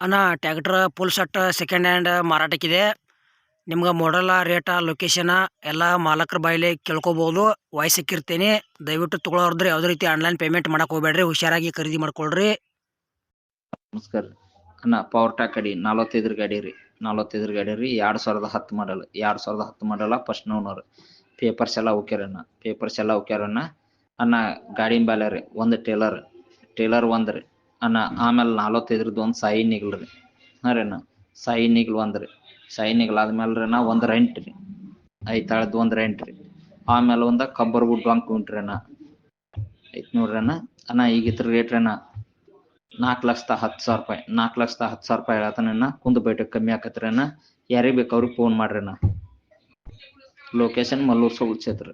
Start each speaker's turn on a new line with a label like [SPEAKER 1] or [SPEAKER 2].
[SPEAKER 1] ಅಣ್ಣ, tractor, full set second hand ಮಾರಾಟಕ್ಕಿದೆ. ನಿಮ್ಗೆ ಮಾಡಲ್ಲ ರೇಟ ಲೊಕೇಶನ ಎಲ್ಲ ಮಾಲಕರ ಬಾಯಲ್ಲಿ ಕೇಳ್ಕೊಬೋದು. ವಾಯ್ಸ್ ಸಿಕ್ಕಿರ್ತೀನಿ. ದಯವಿಟ್ಟು ತೊಗೊಳೋರ್ದ್ರೆ ಯಾವುದೇ ರೀತಿ ಆನ್ಲೈನ್ ಪೇಮೆಂಟ್ ಮಾಡಕ್ಕೆ ಹೋಗ್ಬೇಡ್ರಿ. ಹುಷಾರಾಗಿ ಖರೀದಿ ಮಾಡ್ಕೊಳ್ರಿ.
[SPEAKER 2] ನಮಸ್ಕಾರ. ರೀ ಅಣ್ಣ ಪವರ್ ಟ್ಯಾಕ್ ಗಾಡಿ ನಲವತ್ತೈದ್ರ ಗಾಡಿ ರೀ. ನಲವತ್ತೈದ್ರ ಗಾಡಿ ರೀ. ಎರಡು ಸಾವಿರದ ಹತ್ತು ಮಾಡಲ್ ಎರಡು ಸಾವಿರದ ಹತ್ತು ಮಾಡಲ್ಲ ಫಸ್ಟ್ ನೋನರ್ ಪೇಪರ್ಸ್ ಎಲ್ಲ ಓಕ್ಯಾರಣ್ಣ ಪೇಪರ್ಸ್ ಎಲ್ಲ ಓಕ್ಯಾರಣ್ಣ ಅಣ್ಣ. ಗಾಡಿನ ಬ್ಯಾಲೆ ರೀ. ಒಂದು ಟೇಲರ್ ಟೇಲರ್ ಒಂದು ರೀ. ಅಣ್ಣ ಆಮೇಲೆ ನಲವತ್ತೈದ್ರದ್ದು ಒಂದು ಸಾಯಿ ರೀ. ಹಾಂ ರೀ ಅಣ್ಣ ಸಾಯಿ ನಿಗ್ಲ್ ಒಂದ ರೀ. ಸಾಯಿ ನಿಗ್ಲ್ ಆದ್ಮೇಲೆ ರೀ ನಾ ಒಂದು ರೆಂಟ್ ರೀ. ಐತಾಳದ್ದು ಒಂದು ರೆಂಟ್ ರೀ. ಆಮೇಲೆ ಒಂದು ಕಬ್ಬರ್ ಗುಡ್ಡ ಬಂಕ್ ಕುಂಟ್ರಿ ಅಣ್ಣ. ಐತ್ ನೋಡ್ರಿ ಅಣ್ಣ. ಅಣ್ಣ, ಈಗ ಇದ್ರ ರೇಟ್ ರೀ ಅಣ್ಣ. ನಾಲ್ಕು ಲಕ್ಷದ ಹತ್ತು ಸಾವಿರ ರೂಪಾಯಿ ನಾಲ್ಕು ಲಕ್ಷದ ಹತ್ತು ಸಾವಿರ ರೂಪಾಯಿ ಹೇಳತ್ತಣ್ಣ ಕುಂದು ಬೇಟೆ ಕಮ್ಮಿ ಆಕತ್ರಿ ಅಣ್ಣ. ಯಾರಿಗೆ ಬೇಕು ಅವ್ರಿಗೆ ಫೋನ್ ಮಾಡ್ರಿ ಅಣ್ಣ. ಲೊಕೇಶನ್ ಮಲ್ಲೂರು ಸೌಲ್ ಕ್ಷೇತ್ರ.